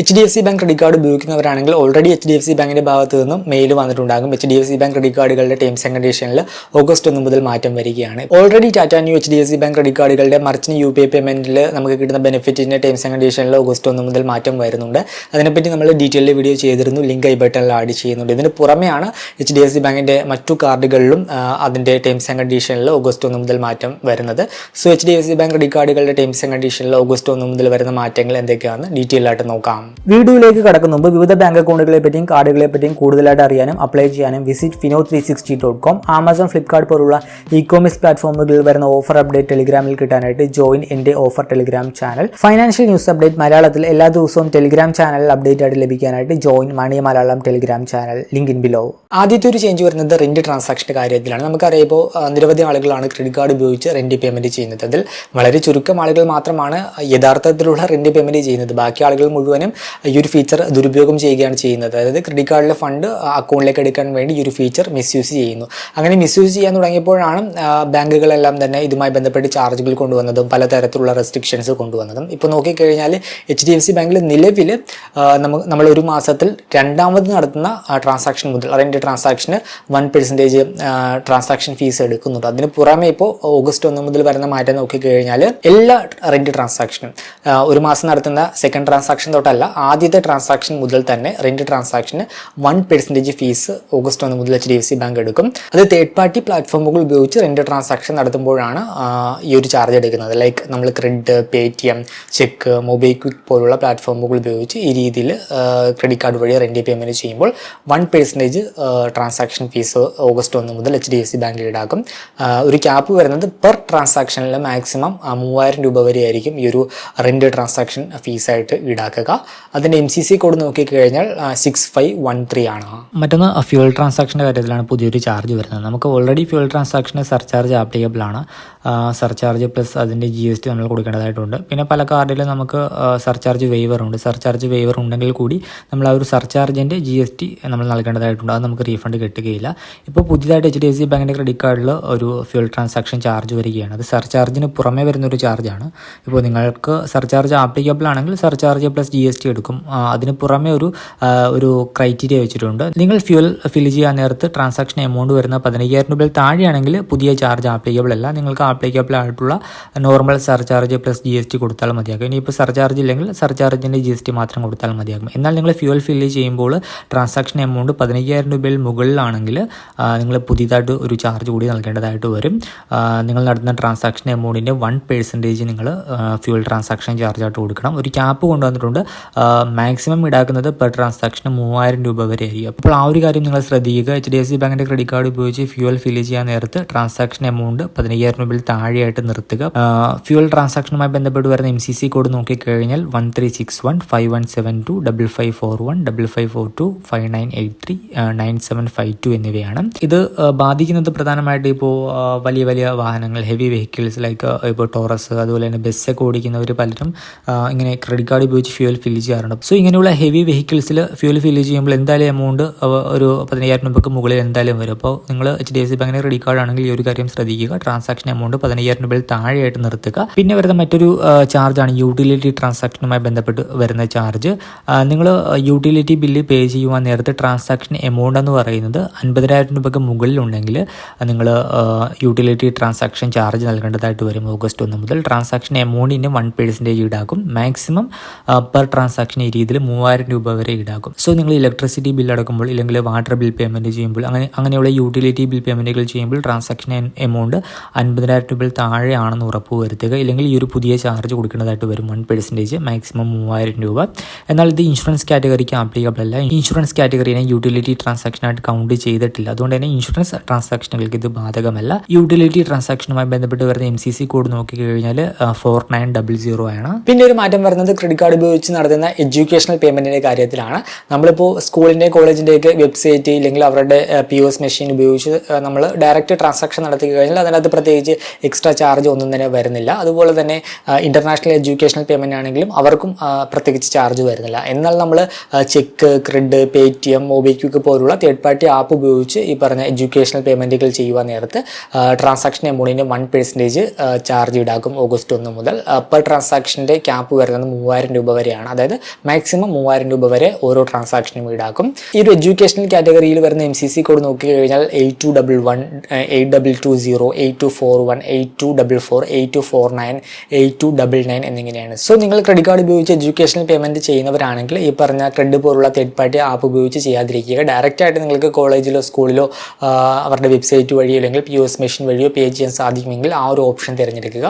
H D F C bank credit card ഉപയോഗിക്കുന്നവരാണെങ്കിൽ already H D F C ബാങ്കിന്റെ ഭാഗത്ത് നിന്നും mail വന്നിട്ടുണ്ടാകും. H D F C bank credit കാർഡുകളുടെ terms and കണ്ടീഷനിൽ August ഒന്ന് മുതൽ മാറ്റം വരികയാണ്. Already Tata new H D F C bank credit കാർഡുകളുടെ merchant U P I പേയ്മെന്റിൽ നമുക്ക് കിട്ടുന്ന ബെനിഫിറ്റിന്റെ ടേംസ് ആൻഡ് കണ്ടീഷനിൽ ഓഗസ്റ്റ് ഒന്ന് മുതൽ മാറ്റം വരുന്നുണ്ട്. അതിനെപ്പറ്റി നമ്മൾ ഡീറ്റെയിൽ വീഡിയോ ചെയ്തിരുന്നു. ലിങ്ക് ഐ ബട്ടണിൽ ആഡ് ചെയ്യുന്നുണ്ട്. ഇതിന് പുറമെയാണ് എച്ച് ഡി എഫ് സി ബാങ്കിന്റെ മറ്റു കാർഡുകളിലും അതിന്റെ ടേംസ് ആൻഡ് കണ്ടീഷനിൽ ഓഗസ്റ്റ് ഒന്ന് മുതൽ മാറ്റം വരുന്നത്. So H D F C bank credit കാർഡുകളുടെ terms and കണ്ടീഷനിൽ ഓഗസ്റ്റ് ഒന്ന് മുതൽ വരുന്ന മാറ്റങ്ങൾ എന്തൊക്കെയാണെന്ന് ഡീറ്റെയിൽ ആയിട്ട് നോക്കാം. വീഡിയോയിലേക്ക് കടക്കുന്ന മുമ്പ് വിവിധ ബാങ്ക് അക്കൗണ്ടുകളെ പറ്റിയും കാർഡുകളെ പറ്റിയും കൂടുതലായിട്ട് അറിയാനും അപ്ലൈ ചെയ്യാനും visit Fino three sixty dot com Amazon Flipkart പോലുള്ള ഇ കോമേഴ്സ് പ്ലാറ്റ്ഫോമുകളിൽ വരുന്ന ഓഫർ അപ്ഡേറ്റ് ടെലിഗ്രാമിൽ കിട്ടാനായിട്ട് ജോയിൻ എന്റെ offer Telegram channel financial news update മലയാളത്തിൽ എല്ലാ ദിവസവും ടെലിഗ്രാം ചാനൽ അപ്ഡേറ്റ് ആയിട്ട് ലഭിക്കാനായിട്ട് join money Malayalam Telegram channel link in below ആദ്യത്തെ ഒരു ചേഞ്ച് വരുന്നത് റെന്റ് ട്രാൻസാക്ഷന്റെ കാര്യത്തിലാണ്. നമുക്കറിയാം ഇപ്പോൾ നിരവധി ആളുകളാണ് ക്രെഡിറ്റ് കാർഡ് ഉപയോഗിച്ച് റെന്റ് പേയ്മെന്റ് ചെയ്യുന്നത്. അതിൽ വളരെ ചുരുക്കം ആളുകൾ മാത്രമാണ് യഥാർത്ഥത്തിലുള്ള റെന്റ് പേയ്മെന്റ് ചെയ്യുന്നത്. ബാക്കി ആളുകൾ മുഴുവനും ഈ ഒരു ഫീച്ചർ ദുരുപയോഗം ചെയ്യുകയാണ് ചെയ്യുന്നത്. അതായത് ക്രെഡിറ്റ് കാർഡിലെ ഫണ്ട് അക്കൗണ്ടിലേക്ക് എടുക്കാൻ വേണ്ടി ഈ ഒരു ഫീച്ചർ മിസ്യൂസ് ചെയ്യുന്നു. അങ്ങനെ മിസ്യൂസ് ചെയ്യാൻ തുടങ്ങിയപ്പോഴാണ് ബാങ്കുകളെല്ലാം തന്നെ ഇതുമായി ബന്ധപ്പെട്ട് ചാർജുകൾ കൊണ്ടുവന്നതും പലതരത്തിലുള്ള റെസ്ട്രിക്ഷൻസ് കൊണ്ടുവന്നതും. ഇപ്പോൾ നോക്കിക്കഴിഞ്ഞാൽ എച്ച് ഡി എഫ് സി ബാങ്കിൽ നിലവിൽ നമ്മൾ ഒരു മാസത്തിൽ രണ്ടാമത് നടത്തുന്ന ട്രാൻസാക്ഷൻ മുതൽ അതിന്റെ ട്രാൻസാക്ഷന് വൺ പെർസെന്റേജ് ട്രാൻസാക്ഷൻ ഫീസ് എടുക്കുന്നുണ്ട്. അതിന് പുറമെ ഇപ്പോൾ ഓഗസ്റ്റ് ഒന്ന് മുതൽ വരുന്ന മാറ്റം നോക്കിക്കഴിഞ്ഞാൽ എല്ലാ റെന്റ് ട്രാൻസാക്ഷനും ഒരു മാസം നടത്തുന്ന സെക്കൻഡ് ട്രാൻസാക്ഷൻ തൊട്ടല്ല ആദ്യത്തെ ട്രാൻസാക്ഷൻ മുതൽ തന്നെ റെന്റ് ട്രാൻസാക്ഷന് വൺ പെർസെന്റേജ് ഫീസ് ഓഗസ്റ്റ് ഒന്ന് മുതൽ H D F C bank എടുക്കും. അത് തേർഡ് പാർട്ടി പ്ലാറ്റ്ഫോമുകൾ ഉപയോഗിച്ച് റെന്റ് ട്രാൻസാക്ഷൻ നടത്തുമ്പോഴാണ് ഈ ഒരു ചാർജ് എടുക്കുന്നത്. ലൈക്ക് നമ്മൾ credit Paytm check MobiKwik പോലുള്ള പ്ലാറ്റ്ഫോമുകൾ ഉപയോഗിച്ച് ഈ രീതിയിൽ ക്രെഡിറ്റ് കാർഡ് വഴി റെന്റ് പേയ്മെന്റ് ചെയ്യുമ്പോൾ one percentage transaction fees August ഒന്ന് മുതൽ എച്ച് ഡി എഫ് സി ബാങ്കിൽ ഈടാക്കും. ഒരു ക്യാപ്പ് വരുന്നത് പെർ ട്രാൻസാക്ഷനിൽ മാക്സിമം മൂവായിരം രൂപ വരെ ആയിരിക്കും ഈ ഒരു റെന്റ് ട്രാൻസാക്ഷൻ ഫീസായിട്ട് ഈടാക്കുക. അതിന്റെ എം സി സി കോഡ് നോക്കിക്കഴിഞ്ഞാൽ സിക്സ് ഫൈവ് വൺ ത്രീ ആണ്. മറ്റൊന്ന് ഫ്യൂൽ ട്രാൻസാക്ഷന്റെ കാര്യത്തിലാണ് പുതിയൊരു ചാർജ് വരുന്നത്. നമുക്ക് ഓൾറെഡി ഫ്യൂൽ ട്രാൻസാക്ഷന് സർചാർജ് ആപ്ലിക്കബിൾ ആണ്. സർചാർജ് പ്ലസ് അതിന്റെ ജി എസ് ടി നമ്മൾ കൊടുക്കേണ്ടതായിട്ടുണ്ട്. പിന്നെ പല കാർഡിലും നമുക്ക് സർചാർജ് വേവർ ഉണ്ട്. സർചാർജ് വേവർ ഉണ്ടെങ്കിൽ കൂടി നമ്മൾ ആ ഒരു സർചാർജിന്റെ ജി എസ് ടി നമ്മൾ നൽകേണ്ടതായിട്ടുണ്ട്. അത് നമുക്ക് റീഫണ്ട് കിട്ടുകയില്ല. ഇപ്പോൾ പുതിയതായിട്ട് എച്ച് ഡി എഫ് സി ബാങ്കിന്റെ ക്രെഡിറ്റ് കാർഡിൽ ഒരു ഫ്യൂൽ ട്രാൻസാക്ഷൻ ചാർജ് വരികയാണ്. അത് സർചാർജിന് പുറമേ വരുന്ന ഒരു ചാർജാണ് ഇപ്പോൾ നിങ്ങൾക്ക് സർചാർജ് ആപ്ലിക്കബിൾ ആണെങ്കിൽ surcharge plus G S T എടുക്കും. അതിന് പുറമേ ഒരു ഒരു ക്രൈറ്റീരിയ വെച്ചിട്ടുണ്ട്. നിങ്ങൾ ഫ്യൂൽ ഫിൽ ചെയ്യാൻ നേരത്ത് ട്രാൻസാക്ഷൻ എമൗണ്ട് വരുന്ന പതിനയ്യായിരം രൂപയിൽ താഴെയാണെങ്കിൽ പുതിയ ചാർജ് ആപ്ലിക്കബിൾ അല്ല. നിങ്ങൾക്ക് ആപ്ലിക്കബിൾ ആയിട്ടുള്ള normal surcharge plus G S T കൊടുത്താൽ മതിയാകും. ഇനിയിപ്പോൾ സർചാർജ് ഇല്ലെങ്കിൽ സർചാർജിന്റെ ജി എസ് ടി മാത്രം കൊടുത്താൽ മതിയാകും. എന്നാൽ നിങ്ങൾ ഫ്യൂൽ ഫില്ല് ചെയ്യുമ്പോൾ ട്രാൻസാക്ഷൻ എമൗണ്ട് പതിനയ്യായിരം രൂപയിൽ മുകളിലാണെങ്കിൽ നിങ്ങൾ പുതിയതായിട്ട് ഒരു ചാർജ് കൂടി നൽകേണ്ടതായിട്ട് വരും. നിങ്ങൾ നടത്തുന്ന ട്രാൻസാക്ഷൻ എമൗണ്ടിന്റെ വൺ പെർസെന്റേജ് നിങ്ങൾ ഫ്യൂൽ ട്രാൻസാക്ഷൻ ചാർജ് ആയിട്ട് കൊടുക്കണം. ഒരു ക്യാപ്പ് കൊണ്ടുവന്നിട്ടുണ്ട്. മാക്സിമം ഈടാക്കുന്നത് പെർ ട്രാൻസാക്ഷന് മൂവായിരം രൂപ വരെ ആയിരിക്കും. അപ്പോൾ ആ ഒരു കാര്യം നിങ്ങൾ ശ്രദ്ധിക്കുക. എച്ച് ഡി എഫ് സി ബാങ്കിന്റെ ക്രെഡിറ്റ് കാർഡ് ഉപയോഗിച്ച് ഫ്യൂൽ ഫില്ല് ചെയ്യാൻ നേരത്ത് ട്രാൻസാക്ഷൻ എമൗണ്ട് പതിനയ്യായിരം രൂപയിൽ താഴെയായിട്ട് നിർത്തുക. ഫ്യൂൽ ട്രാൻസാക്ഷനുമായി ബന്ധപ്പെട്ട് വരുന്ന എം സി സി കോഡ് നോക്കിക്കഴിഞ്ഞാൽ one three six one five one seven two double five four one double five four two five nine eight three nine seven five two എന്നിവയാണ്. ഇത് ബാധിക്കുന്നത് പ്രധാനമായിട്ട് ഇപ്പോൾ വലിയ വലിയ വാഹനങ്ങൾ ഹെവി വെഹിക്കിൾസ് ലൈക്ക് ഇപ്പോൾ ടോറസ് അതുപോലെ തന്നെ ബസ്സൊക്കെ ഓടിക്കുന്നവർ പലരും ഇങ്ങനെ ക്രെഡിറ്റ് കാർഡ് ഉപയോഗിച്ച് ഫ്യൂൽ ഫില്ല് ചെയ്യാറുണ്ട്. സോ ഇങ്ങനെയുള്ള ഹെവി വെഹിക്കിൾസിൽ ഫ്യൂൽ ഫില്ല് ചെയ്യുമ്പോൾ എന്തായാലും എമൗണ്ട് ഒരു പതിനയ്യായിരം രൂപയ്ക്ക് മുകളിൽ എന്തായാലും വരും. അപ്പോൾ നിങ്ങൾ എച്ച് ഡി എഫ് സി ബാങ്കിന്റെ ക്രെഡിറ്റ് കാർഡ് ആണെങ്കിൽ ഈ ഒരു കാര്യം ശ്രദ്ധിക്കുക. ട്രാൻസാക്ഷൻ എമൗണ്ട് പതിനയ്യായിരം രൂപയിൽ താഴെയായിട്ട് നിർത്തുക. പിന്നെ വരുന്ന മറ്റൊരു ചാർജാണ് യൂട്ടിലിറ്റി ട്രാൻസാക്ഷനുമായി ബന്ധപ്പെട്ട് വരുന്ന ചാർജ് നിങ്ങൾ യൂട്ടിലിറ്റി ബില്ല് പേ ചെയ്യുവാൻ നേരത്തെ ട്രാൻസാക്ഷൻ എമൗണ്ട് എന്ന് പറയുന്നത് അൻപതിനായിരം രൂപയ്ക്ക് മുകളിലുണ്ടെങ്കിൽ നിങ്ങൾ യൂട്ടിലിറ്റി ട്രാൻസാക്ഷൻ ചാർജ് നൽകേണ്ടതായിട്ട് വരും. ഓഗസ്റ്റ് ഒന്ന് മുതൽ ട്രാൻസാക്ഷൻ എമൗണ്ടിന്റെ വൺ പേഴ്സന്റേജ് ഈടാക്കും. മാക്സിമം പെർ ട്രാൻസാക്ഷൻ ഈ രീതിയിൽ മൂവായിരം രൂപ വരെ ഈടാക്കും. സോ നിങ്ങൾ ഇലക്ട്രിസിറ്റി ബിൽ അടക്കുമ്പോൾ ഇല്ലെങ്കിൽ വാട്ടർ ബിൽ പേയ്മെന്റ് ചെയ്യുമ്പോൾ അങ്ങനെ അങ്ങനെയുള്ള യൂട്ടിലിറ്റി ബിൽ പേയ്മെന്റുകൾ ചെയ്യുമ്പോൾ ട്രാൻസാക്ഷൻ എമൗണ്ട് അൻപതിനായിരം രൂപയിൽ താഴെയാണെന്ന് ഉറപ്പ് വരുത്തുക. ഇല്ലെങ്കിൽ ഈ ഒരു പുതിയ ചാർജ് കൊടുക്കേണ്ടതായിട്ട് വരും. വൺ പെർസെന്റേജ് മാക്സിമം മൂവായിരം രൂപ. എന്നാൽ ഇത് ഇൻഷുറൻസ് കാറ്റഗറിക്ക് ആപ്ലിക്കബിൾ അല്ല. ഇൻഷുറൻസ് കാറ്റഗറിനെ യൂട്ടിലിറ്റി ട്രാൻസാക്ഷനായിട്ട് കൗണ്ട് ചെയ്തിട്ടില്ല. അതുകൊണ്ട് തന്നെ ഇൻഷുറൻസ് ട്രാൻസാക്ഷനുകൾക്ക് ഇത് ബാധകമല്ല. യൂട്ടിലിറ്റി ട്രാൻസാക്ഷനുമായി ബന്ധപ്പെട്ട് വരുന്ന എം സി സി കോഡ് നോക്കിക്കഴിഞ്ഞാൽ ഫോർ നയൻ ഡബിൾ സീറോ ആണ്. പിന്നെ ഒരു മാറ്റം വരുന്നത് ക്രെഡിറ്റ് കാർഡ് ഉപയോഗിച്ച് നടത്തുന്ന എഡ്യൂക്കേഷണൽ പേയ്മെന്റിന്റെ കാര്യത്തിലാണ്. നമ്മളിപ്പോൾ സ്കൂളിന്റെ കോളേജിന്റെ ഒക്കെ വെബ്സൈറ്റ് ഇല്ലെങ്കിൽ അവരുടെ പി ഒ എസ് മെഷീൻ ഉപയോഗിച്ച് നമ്മൾ ഡയറക്റ്റ് ട്രാൻസാക്ഷൻ നടത്തി കഴിഞ്ഞാൽ അതിനകത്ത് പ്രത്യേകിച്ച് എക്സ്ട്രാ ചാർജ് ഒന്നും തന്നെ വരുന്നില്ല. അതുപോലെ തന്നെ ഇന്റർനാഷണൽ എഡ്യൂക്കേഷണൽ പേയ്മെന്റ് ആണെങ്കിലും അവർക്കും പ്രത്യേകിച്ച് ചാർജ് വരുന്നില്ല. എന്നാൽ നമ്മൾ check cred Paytm MobiKwik പോലുള്ള തേർഡ് പാർട്ടി ആപ്പ് ഉപയോഗിച്ച് ഈ പറഞ്ഞ എഡ്യൂക്കേഷണൽ പേയ്മെന്റുകൾ ചെയ്യുവാൻ നേരത്ത് ട്രാൻസാക്ഷൻ എമൗണ്ടിന് വൺ പെർസെന്റേജ് ചാർജ് ഈടാക്കും ഓഗസ്റ്റ് ഒന്ന് മുതൽ. പെർ ട്രാൻസാക്ഷന്റെ ക്യാപ്പ് വരുന്നത് മൂവായിരം രൂപ വരെയാണ്. അതായത് മാക്സിമം മൂവായിരം രൂപ വരെ ഓരോ ട്രാൻസാക്ഷനും ഈടാക്കും. ഈ ഒരു എഡ്യൂക്കേഷണൽ കാറ്റഗറിയിൽ വരുന്ന എം സി സി കോഡ് നോക്കിക്കഴിഞ്ഞാൽ eight two double one eight double two zero eight two four one eight two double four eight two four nine eight two double nine എന്നിങ്ങനെയാണ്. സോ നിങ്ങൾ ക്രെഡിറ്റ് കാർഡ് ഉപയോഗിച്ച് educational payment ചെയ്യുന്നവരാണെങ്കിൽ ഈ പറഞ്ഞ credit പോലുള്ള third party app ഉപയോഗിച്ച് ചെയ്യാതിരിക്കുക. Direct ആയിട്ട് നിങ്ങൾക്ക് കോളേജിലോ സ്കൂളിലോ അവരുടെ വെബ്സൈറ്റ് വഴിയോ അല്ലെങ്കിൽ പി എസ് മെഷീൻ വഴിയോ പേ ചെയ്യാൻ സാധിക്കുമെങ്കിൽ ആ ഒരു ഓപ്ഷൻ തിരഞ്ഞെടുക്കുക.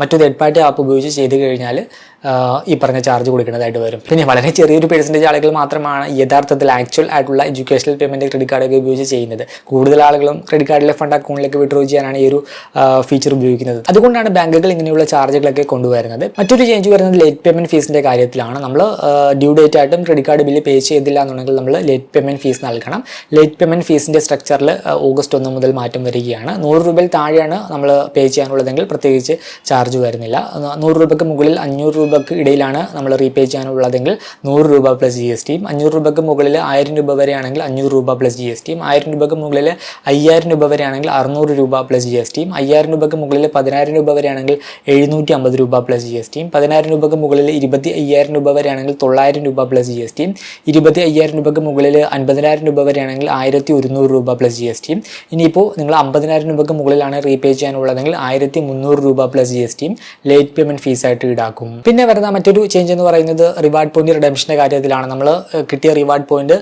മറ്റു തേർഡ് പാർട്ടി ആപ്പ് ഉപയോഗിച്ച് ചെയ്ത് കഴിഞ്ഞാൽ ഈ പറഞ്ഞ ചാർജ് കൊടുക്കേണ്ടതായിട്ട് വരും. പിന്നെ വളരെ ചെറിയൊരു പെർസെന്റേജ് ആളുകൾ മാത്രമാണ് യഥാർത്ഥത്തിൽ ആക്ച്വൽ ആയിട്ടുള്ള എഡ്യൂക്കേഷണൽ പേയ്മെന്റ് ക്രെഡിറ്റ് കാർഡൊക്കെ ഉപയോഗിച്ച് ചെയ്യുന്നത്. കൂടുതൽ ആളുകളും ക്രെഡിറ്റ് കാർഡിലെ ഫണ്ട് അക്കൗണ്ടിലേക്ക് വിഡ്രോ ചെയ്യാനാണ് ഈ ഒരു ഫീച്ചർ ഉപയോഗിക്കുന്നത്. അതുകൊണ്ടാണ് ബാങ്കുകൾ ഇങ്ങനെയുള്ള ചാർജുകളൊക്കെ കൊണ്ടുവരുന്നത്. മറ്റൊരു ചേഞ്ച് വരുന്നത് ലേറ്റ് പേയ്മെന്റ് ഫീസിന്റെ കാര്യത്തിലാണ്. നമ്മൾ ഡ്യൂ ഡേറ്റ് ആയിട്ടും ക്രെഡിറ്റ് കാർഡ് ബില്ല് പേ ചെയ്തില്ല എന്നുണ്ടെങ്കിൽ നമ്മൾ ലേറ്റ് പേയ്മെന്റ് ഫീസ് നൽകണം. ലേറ്റ് പേയ്മെന്റ് ഫീസിന്റെ സ്ട്രക്ചറിൽ ഓഗസ്റ്റ് ഒന്ന് മുതൽ മാറ്റം വരികയാണ്. നൂറ് രൂപയിൽ താഴെയാണ് നമ്മൾ പേ ചെയ്യാനുള്ളതെങ്കിൽ പ്രത്യേകിച്ച് ചാർജ് വരുന്നില്ല. നൂറ് രൂപയ്ക്ക് മുകളിൽ അഞ്ഞൂറ് രൂപയ്ക്ക് ഇടയിലാണ് നമ്മൾ റീപേ ചെയ്യാനുള്ളതെങ്കിൽ നൂറ് രൂപ പ്ലസ് ജി എസ് ടിയും അഞ്ഞൂറ് രൂപയ്ക്ക് മുകളിൽ ആയിരം രൂപ വരെയാണെങ്കിൽ അഞ്ഞൂറ് രൂപ പ്ലസ് ജി എസ് ടിയും ആയിരം രൂപയ്ക്ക് മുകളിൽ അയ്യായിരം രൂപ വരെയാണെങ്കിൽ അറുന്നൂറ് രൂപ പ്ലസ് ജി എസ് ടിയും അയ്യായിരം രൂപയ്ക്ക് മുകളിൽ പതിനായിരം രൂപ വരെയാണെങ്കിൽ എഴുന്നൂറ്റി അമ്പത് രൂപ പ്ലസ് ജി എസ് ടിയും പതിനായിരം രൂപയ്ക്ക് മുകളിൽ ഇരുപത്തി അയ്യായിരം രൂപ വരെയാണെങ്കിൽ തൊള്ളായിരം രൂപ പ്ലസ് ജി എസ് ടിയും ഇരുപത്തി അയ്യായിരം രൂപയ്ക്ക് മുകളിൽ അൻപതിനായിരം രൂപ വരെയാണെങ്കിൽ ആയിരത്തി ഒരുന്നൂറ് രൂപ പ്ലസ് ജി എസ് ടിയും ഇനിയിപ്പോൾ നിങ്ങൾ അമ്പതിനായിരം രൂപയ്ക്ക് മുകളിലാണ് റീപേ ചെയ്യാനുള്ളതെങ്കിൽ ആയിരത്തി മുന്നൂറ് രൂപ പ്ലസ് ജി എസ് ടിയും ലേറ്റ് പേയ്മെന്റ് ഫീസായിട്ട് ഈടാക്കും. പിന്നെ വരുന്ന മറ്റൊരു ചേഞ്ച് എന്ന് പറയുന്നത് റിവാർഡ് പോയിന്റ് റിഡംഷന്റെ കാര്യത്തിലാണ്. നമ്മൾ കിട്ടിയ reward point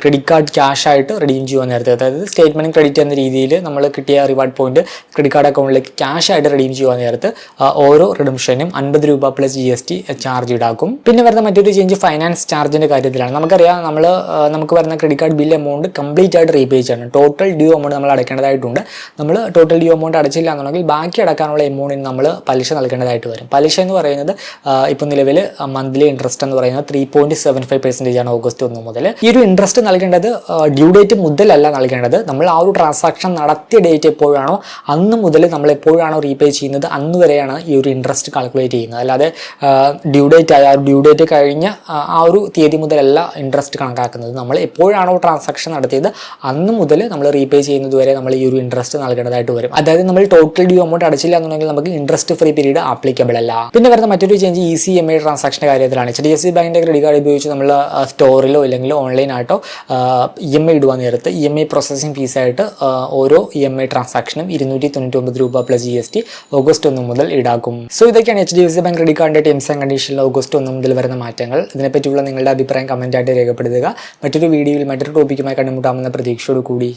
credit card cash ആയിട്ട് റിഡീം ചെയ്യുവാൻ നേരത്തെ. അതായത് സ്റ്റേറ്റ്മെന്റ് ക്രെഡിറ്റ് എന്ന രീതിയിൽ നമ്മൾ കിട്ടിയ റിവാർഡ് പോയിന്റ് ക്രെഡിറ്റ് കാർഡ് അക്കൗണ്ടിലേക്ക് ക്യാഷ് ആയിട്ട് റിഡീം ചെയ്യുവാൻ നേരത്ത് ഓരോ റിഡംഷനും അൻപത് രൂപ plus G S T charge ഈടാക്കും. പിന്നെ വരുന്ന മറ്റൊരു ചേഞ്ച് ഫൈനാൻസ് ചാർജിന്റെ കാര്യത്തിലാണ്. നമുക്കറിയാം നമ്മൾ നമുക്ക് വരുന്ന credit card bill amount complete ആയിട്ട് റീപേ ചെയ്യണം. ടോട്ടൽ ഡ്യൂ എമൗണ്ട് നമ്മൾ അടയ്ക്കേണ്ടതായിട്ടുണ്ട് നമ്മൾ ടോട്ടൽ ഡ്യൂ എമൗണ്ട് അടച്ചില്ല എന്നുണ്ടെങ്കിൽ ബാക്കി അടക്കാനുള്ള എമൗണ്ടിന് നമ്മൾ പലിശ നൽകേണ്ടതായിട്ട് വരും. പലിശ എന്ന് പറയുന്നത് ഇപ്പോൾ നിലവിൽ മന്ത്ലി ഇൻട്രസ്റ്റ് എന്ന് പറയുന്നത് three point seven five percentage ആണ് ഓഗസ്റ്റ് ഒന്ന് മുതൽ ഈ ഒരു ഇൻട്രസ്റ്റ് നൽകേണ്ടത് ഡ്യൂ ഡേറ്റ് മുതലല്ല നൽകേണ്ടത്. നമ്മൾ ആ ഒരു ട്രാൻസാക്ഷൻ നടത്തിയ ഡേറ്റ് എപ്പോഴാണോ അന്ന് മുതൽ നമ്മൾ എപ്പോഴാണോ റീപേ ചെയ്യുന്നത് അന്ന് വരെയാണ് ഈ ഒരു ഇൻട്രസ്റ്റ് കാൽക്കുലേറ്റ് ചെയ്യുന്നത്. അല്ലാതെ ഡ്യൂ ഡേറ്റ് ആയ ഡ്യൂ ഡേറ്റ് കഴിഞ്ഞ ആ, ഒരു തീയതി മുതലല്ല ഇൻട്രസ്റ്റ് കണക്കാക്കുന്നത്. നമ്മൾ എപ്പോഴാണോ ട്രാൻസാക്ഷൻ നടത്തിയത് അന്ന് മുതൽ നമ്മൾ റീപേ ചെയ്യുന്നത് വരെ നമ്മൾ ഈ ഒരു ഇൻട്രസ്റ്റ് നൽകേണ്ടതായിട്ട് വരും. അതായത് നമ്മൾ ടോട്ടൽ ഡ്യൂ എമൗണ്ട് അടച്ചില്ല എന്നുണ്ടെങ്കിൽ നമുക്ക് ഇൻട്രസ്റ്റ് ഫ്രീ പീരീഡ് ആപ്ലിക്കബിൾ അല്ല. പിന്നെ വരുന്ന മറ്റൊരു change E C M I ട്രാൻസാക്ഷന്റെ കാര്യത്തിലാണ്. എച്ച് ഡി എഫ് സി ബാങ്കിന്റെ ക്രെഡിറ്റ് കാർഡ് ഉപയോഗിച്ച് നമ്മൾ സ്റ്റോറിലോ അല്ലെങ്കിൽ ഓൺലൈനായിട്ടോ ഇ എം ഐ ഇടുവാൻ നേരത്ത് ഇ എം ഐ പ്രോസസ്സിംഗ് ഫീസായിട്ട് ഓരോ ഇ എം ഐ ട്രാൻസാക്ഷനും ഇരുന്നൂറ്റി തൊണ്ണൂറ്റി രൂപ plus G S T August ഒന്ന് മുതൽ ഈടാക്കും. സോ ഇതൊക്കെയാണ് H D F C bank credit കാർഡിന്റെ ടേംസ് ആൻഡ് കണ്ടീഷനിൽ ഓഗസ്റ്റ് ഒന്ന് മുതൽ വരുന്ന മാറ്റങ്ങൾ. ഇതിനെപ്പറ്റിയുള്ള നിങ്ങളുടെ അഭിപ്രായം കമന്റായിട്ട് രേഖപ്പെടുത്തുക. മറ്റൊരു വീഡിയോയിൽ മറ്റൊരു ടോപ്പിക്കുമായി കണ്ടുമുട്ടാമെന്ന പ്രതീക്ഷയോട് കൂടി